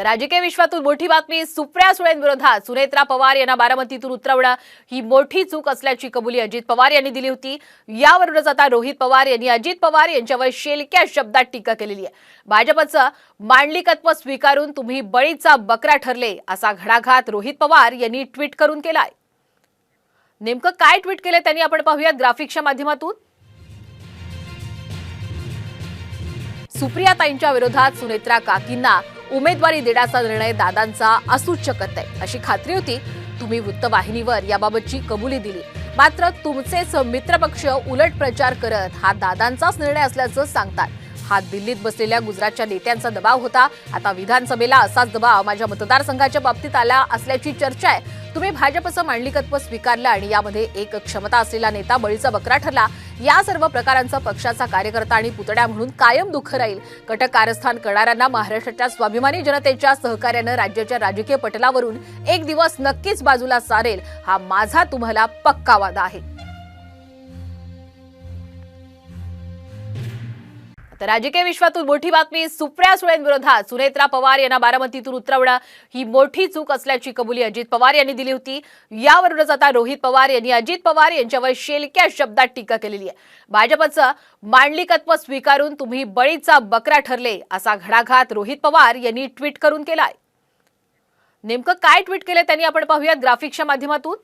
तर राजकीय विश्वातून मोठी बातमी सुप्रिया सुळेंविरोधात सुनेत्रा पवार यांना बारामतीतून उतरवणं ही मोठी चूक असल्याची कबुली अजित पवार यांनी दिली होती. यावरूनच आता रोहित पवार यांनी अजित पवार यांच्यावर शेलक्या शब्दात टीका केलेली आहे. भाजपचं मांडलिकत्व स्वीकारून तुम्ही बळीचा बकरा ठरले असा घडाघात रोहित पवार यांनी ट्विट करून केलाय. नेमकं काय ट्विट केलं त्यांनी आपण पाहूयात ग्राफिक्सच्या माध्यमातून. सुप्रियाताईंच्या विरोधात सुनेत्रा काकींना उमेदवारी देण्याचा निर्णय दादांचा असूच शकत नाही. अशी खात्री होती तुम्ही वृत्तवाहिनीवर याबाबतची कबुली दिली. मात्र तुमचेच मित्रपक्ष उलट प्रचार करत हा दादांचाच निर्णय असल्याचं सांगतात. हा दिल्लीत बसलेल्या गुजरातच्या नेत्यांचा दबाव होता. आता विधानसभेला असाच दबाव माझ्या मतदारसंघाच्या बाबतीत आला असल्याची चर्चा आहे. तुम्ही भाजपचं मांडलिकत्व स्वीकारलं आणि यामध्ये एक क्षमता असलेला नेता बळीचा बकरा ठरला. या सर्व प्रकारांचा पक्षाचा कार्यकर्ता आणि पुतळ्या म्हणून कायम दुःख राहील. कटक कारस्थान करणाऱ्यांना महाराष्ट्राच्या स्वाभिमानी जनतेच्या सहकार्यानं राज्याच्या राजकीय पटलावरून एक दिवस नक्कीच बाजूला सारेल. हा माझा तुम्हाला पक्का वादा आहे. तर राजकीय विश्वातून मोठी बातमी सुप्रिया सुळेंविरोधात. सुनेत्रा पवार यांना बारामतीतून उतरवणं ही मोठी चूक असल्याची कबुली अजित पवार यांनी दिली होती. यावरूनच आता रोहित पवार यांनी अजित पवार यांच्यावर शेलक्या शब्दात टीका केलेली आहे. भाजपचं मांडलिकत्व स्वीकारून तुम्ही बळीचा बकरा ठरले असा घडाघात रोहित पवार यांनी ट्विट करून केलाय. नेमकं काय ट्विट केलं त्यांनी आपण पाहूयात ग्राफिक्सच्या माध्यमातून.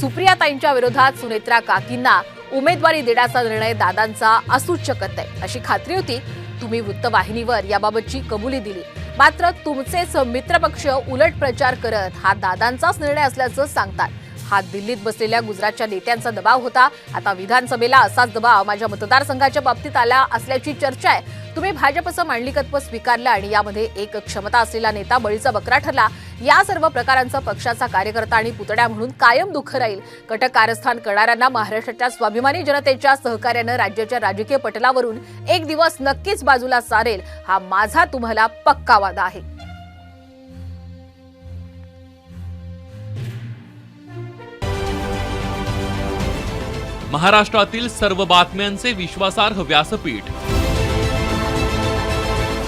सुप्रियाताईंच्या विरोधात सुनेत्रा काकींना उमेदवारी देण्याचा निर्णय दादांचा असूच शकत नाही. अशी खात्री होती तुम्ही वृत्तवाहिनीवर याबाबतची कबुली दिली. मात्र तुमचेच मित्रपक्ष उलट प्रचार करत हा दादांचाच निर्णय असल्याचं सांगतात. हा दिल्लीत बसलेल्या गुजरातच्या नेत्यांचा दबाव होता. आता विधानसभेला असाच दबाव माझ्या मतदारसंघाच्या बाबतीत आला असल्याची चर्चा आहे. तुम्ही भाजपचं मांडलिकत्व स्वीकारलं आणि यामध्ये एक क्षमता असलेला नेता बळीचा बकरा ठरला या सर्व प्रकारांचा पक्षाचा कार्यकर्ता आणि पुतळ्या म्हणून कायम दुःख राहील. कटक कारस्थान करणाऱ्यांना महाराष्ट्राच्या स्वाभिमानी जनतेच्या सहकार्यानं राज्याच्या राजकीय पटलावरून एक दिवस नक्कीच बाजूला सारेल हा माझा तुम्हाला पक्का वादा आहे. महाराष्ट्रातील सर्व बातम्यांचे विश्वासार्ह व्यासपीठ